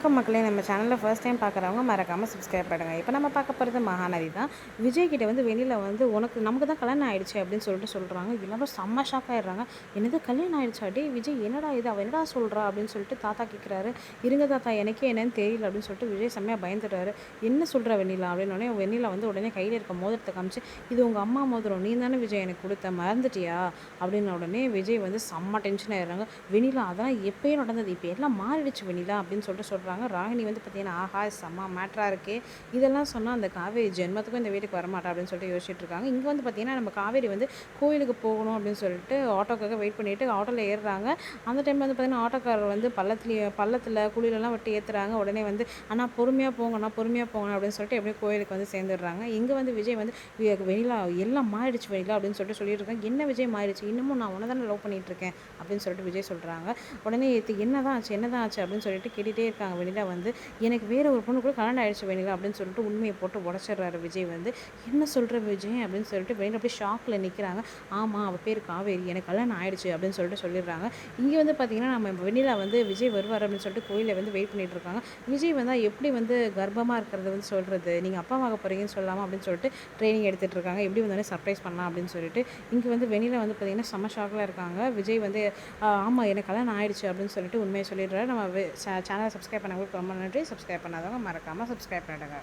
வணக்கம் மக்களே. நம்ம சேனலில் ஃபர்ஸ்ட் டைம் பார்க்குறவங்க மறக்காமல் சப்ஸ்கிரைப் பண்ணுங்கள் இப்போ நம்ம பார்க்க போகிறது மகாநதி தான். விஜய் கிட்டே வந்து வெளியில் வந்து உனக்கு நமக்கு தான் கல்யாணம் ஆயிடுச்சு அப்படின்னு சொல்லிட்டு சொல்கிறாங்க எல்லாரும் செம்ம ஷாக் ஆகிடுறாங்க என்னது கல்யாணம் ஆயிடுச்சா? டே விஜய் என்னடா இது? அவள் என்னடா சொல்கிறா அப்படின்னு சொல்லிட்டு தாத்தா கேட்குறாரு இருங்க தாத்தா எனக்கே என்னன்னு தெரியல அப்படின்னு சொல்லிட்டு விஜய் செம்மையாக பயந்துடுறாரு. என்ன சொல்கிற வெண்ணிலா? அப்படின்னு உடனே வெண்ணிலா வந்து உடனே கையில் இருக்க மோதிரத்தை காமிச்சு இது உங்கள் அம்மா மோதிரம். நீ தானே விஜய் எனக்கு கொடுத்த? மறந்துட்டியா? அப்படின்ன உடனே விஜய் வந்து செம்ம டென்ஷன் ஆயிடுறாங்க. வெண்ணிலா அதெல்லாம் எப்பயும் நடந்தது. இப்போ எல்லாம் மாறிடுச்சு வெண்ணிலா அப்படின்னு சொல்லிட்டு சொல்கிறாங்க ராகினி வந்து பார்த்தீங்கன்னா ஆஹா செம்ம மேட்ராக இருக்கே. இதெல்லாம் சொன்னால் அந்த காவேரி ஜென்மத்துக்கும் இந்த வீட்டுக்கு வரமாட்டா அப்படின்னு சொல்லிட்டு யோசிச்சுட்டு இருக்காங்க. இங்கே வந்து பார்த்தீங்கன்னா நம்ம காவேரி வந்து கோயிலுக்கு போகணும் அப்படின்னு சொல்லிட்டு ஆட்டோக்காக வெயிட் பண்ணிவிட்டு ஆட்டோவில் ஏறுறாங்க. அந்த டைமில் வந்து பார்த்தீங்கன்னா ஆட்டோக்காரர் வந்து பள்ளத்துலேயே பள்ளத்தில் குழியிலலாம் விட்டு ஏற்றுறாங்க உடனே வந்து அண்ணா பொறுமையாக போங்கண்ணா பொறுமையாக போங்கண்ணா அப்படின்னு சொல்லிட்டு எப்படியும் கோயிலுக்கு வந்து சேர்ந்துடுறாங்க. இங்கே வந்து விஜய் வந்து வி- எல்லாம் மாறிடுச்சு வெளியில அப்படின்னு சொல்லிட்டு சொல்லியிருக்காங்க என்ன விஜய் மாறிடுச்சு? இன்னமும் நான் உன தானே லவ் பண்ணிகிட்ருக்கேன் இருக்கேன் அப்படின்னு சொல்லிட்டு விஜய் சொல்கிறாங்க உடனே என்ன தான் ஆச்சு? என்னதான் ஆச்சு? அப்படின்னு சொல்லிட்டு கேட்டுகிட்டே இருக்காங்க. வெண்ணிலா வந்து எனக்கு வேற ஒரு பொண்ணு கூட கல்யாணம் ஆகிடுச்சு வெண்ணிலா அப்படின்னு சொல்லிட்டு உண்மையை போட்டு உடச்சிடுறாரு விஜய் வந்து. என்ன சொல்கிற விஜய்? அப்படின்னு சொல்லிட்டு வெளியில அப்படியே ஷாக்கில் நிற்கிறாங்க ஆமாம் அவள் பேர் காவேரி. எனக்கு கல்யாணம் ஆகிடுச்சு அப்படின்னு சொல்லிட்டு சொல்லிடுறாங்க. இங்கே வந்து பார்த்தீங்கன்னா நம்ம வெண்ணிலா வந்து விஜய் வருவார் அப்படின்னு சொல்லிட்டு கோயிலில் வந்து வெயிட் பண்ணிகிட்டு இருக்காங்க. விஜய் வந்தால் எப்படி வந்து கர்ப்பமாக இருக்கிறத வந்து சொல்கிறது நீங்கள் அப்பா வாங்க போகிறீங்கன்னு சொல்லாமல் அப்படின்னு சொல்லிட்டு ட்ரைனிங் எடுத்துகிட்டு இருக்காங்க. எப்படி வந்தாலும் சர்ப்ரைஸ் பண்ணலாம் அப்படின்னு சொல்லிட்டு. இங்கே வந்து வெண்ணிலா வந்து பார்த்தீங்கன்னா செம்ம ஷாக்கில் இருக்காங்க. விஜய் வந்து ஆமாம் எனக்கு கல்யாணம் ஆயிடுச்சு அப்படின்னு சொல்லிட்டு உண்மையை சொல்லிடுறாரு. நம்ம சேனலை சப்ஸ்கிரைப் பண்ணவங்களுக்கு ரொம்ப நன்றி. சப்ஸ்கிரைப் பண்ணாதவங்க மறக்காமல் சப்ஸ்கிரைப் பண்ணிடுங்க.